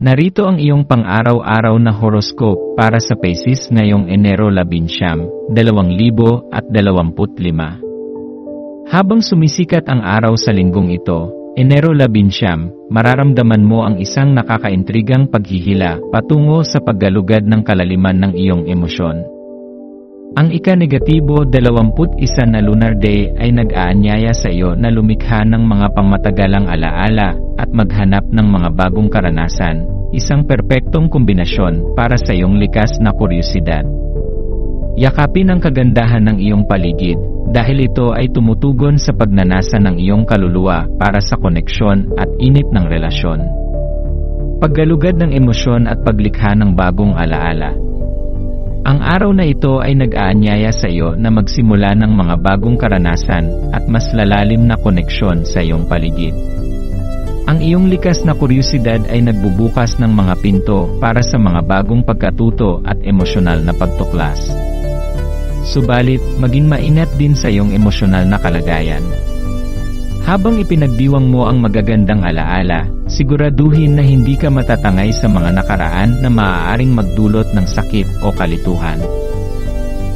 Narito ang iyong pang-araw-araw na horoscope para sa Pisces ngayong Enero 11, 2025. Habang sumisikat ang araw sa linggong ito, Enero 11, mararamdaman mo ang isang nakakaintrigang paghihila patungo sa paggalugad ng kalaliman ng iyong emosyon. Ang ika-negatibo 21 na lunar day ay nag-aanyaya sa iyo na lumikha ng mga pangmatagalang alaala at maghanap ng mga bagong karanasan, isang perpektong kombinasyon para sa iyong likas na kuryosidad. Yakapin ang kagandahan ng iyong paligid, dahil ito ay tumutugon sa pagnanasa ng iyong kaluluwa para sa koneksyon at init ng relasyon. Paggalugad ng emosyon at paglikha ng bagong alaala. Ang araw na ito ay nag-aanyaya sa iyo na magsimula ng mga bagong karanasan at mas lalalim na koneksyon sa iyong paligid. Ang iyong likas na kuryosidad ay nagbubukas ng mga pinto para sa mga bagong pagkatuto at emosyonal na pagtuklas. Subalit, maging maingat din sa iyong emosyonal na kalagayan. Habang ipinagdiwang mo ang magagandang alaala, siguraduhin na hindi ka matatangay sa mga nakaraan na maaaring magdulot ng sakit o kalituhan.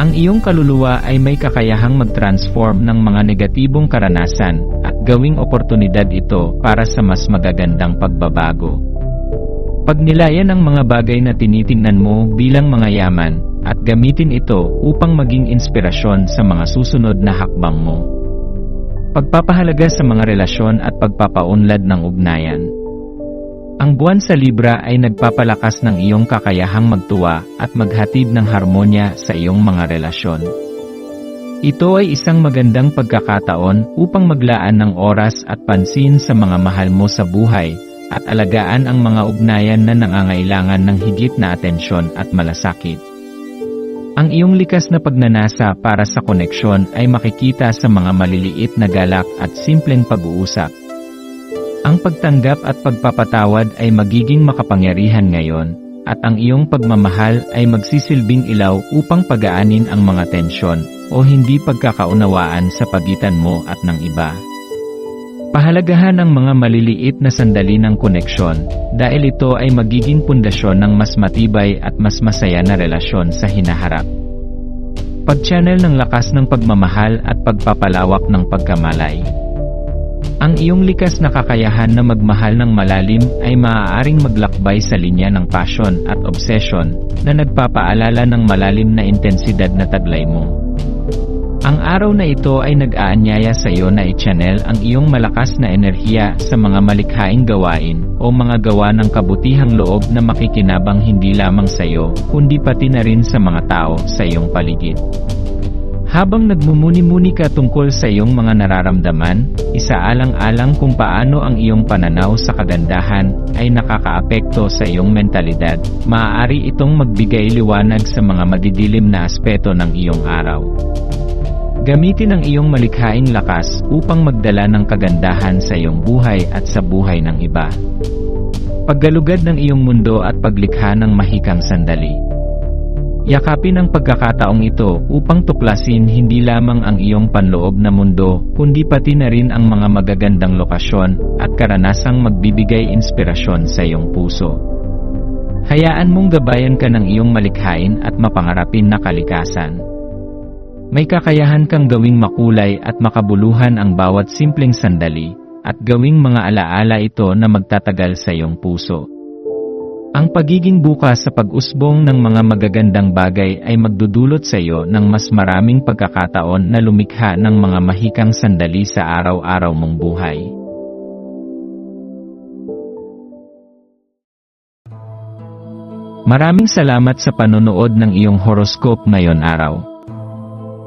Ang iyong kaluluwa ay may kakayahang mag-transform ng mga negatibong karanasan gawing oportunidad ito para sa mas magagandang pagbabago. Pagnilayan ang mga bagay na tinitingnan mo bilang mga yaman at gamitin ito upang maging inspirasyon sa mga susunod na hakbang mo. Pagpapahalaga sa mga relasyon at pagpapaunlad ng ugnayan. Ang buwan sa Libra ay nagpapalakas ng iyong kakayahang magtuwa at maghatid ng harmonya sa iyong mga relasyon. Ito ay isang magandang pagkakataon upang maglaan ng oras at pansin sa mga mahal mo sa buhay at alagaan ang mga ugnayan na nangangailangan ng higit na atensyon at malasakit. Ang iyong likas na pagnanasa para sa koneksyon ay makikita sa mga maliliit na galak at simpleng pag-uusap. Ang pagtanggap at pagpapatawad ay magiging makapangyarihan ngayon, at ang iyong pagmamahal ay magsisilbing ilaw upang pagaanin ang mga tensyon o hindi pagkakaunawaan sa pagitan mo at ng iba. Pahalagahan ang mga maliliit na sandali ng koneksyon dahil ito ay magiging pundasyon ng mas matibay at mas masaya na relasyon sa hinaharap. Pag-channel ng lakas ng pagmamahal at pagpapalawak ng pagkamalay. Ang iyong likas na kakayahan na magmahal ng malalim ay maaaring maglakbay sa linya ng passion at obsession na nagpapaalala ng malalim na intensidad na taglay mo. Ang araw na ito ay nag-aanyaya sa iyo na i-channel ang iyong malakas na enerhiya sa mga malikhaing gawain o mga gawa ng kabutihang loob na makikinabang hindi lamang sa iyo, kundi pati na rin sa mga tao sa iyong paligid. Habang nagmumuni-muni ka tungkol sa iyong mga nararamdaman, isaalang-alang kung paano ang iyong pananaw sa kagandahan ay nakakaapekto sa iyong mentalidad, maaari itong magbigay liwanag sa mga madidilim na aspeto ng iyong araw. Gamitin ang iyong malikhaing lakas upang magdala ng kagandahan sa iyong buhay at sa buhay ng iba. Paggalugad ng iyong mundo at paglikha ng mahikang sandali. Yakapin ang pagkakataong ito upang tuklasin hindi lamang ang iyong panloob na mundo, kundi pati na rin ang mga magagandang lokasyon at karanasang magbibigay inspirasyon sa iyong puso. Hayaan mong gabayan ka ng iyong malikhain at mapangarapin na kalikasan. May kakayahan kang gawing makulay at makabuluhan ang bawat simpleng sandali, at gawing mga alaala ito na magtatagal sa iyong puso. Ang pagiging bukas sa pag-usbong ng mga magagandang bagay ay magdudulot sa iyo ng mas maraming pagkakataon na lumikha ng mga mahikang sandali sa araw-araw mong buhay. Maraming salamat sa panonood ng iyong horoscope ngayon araw.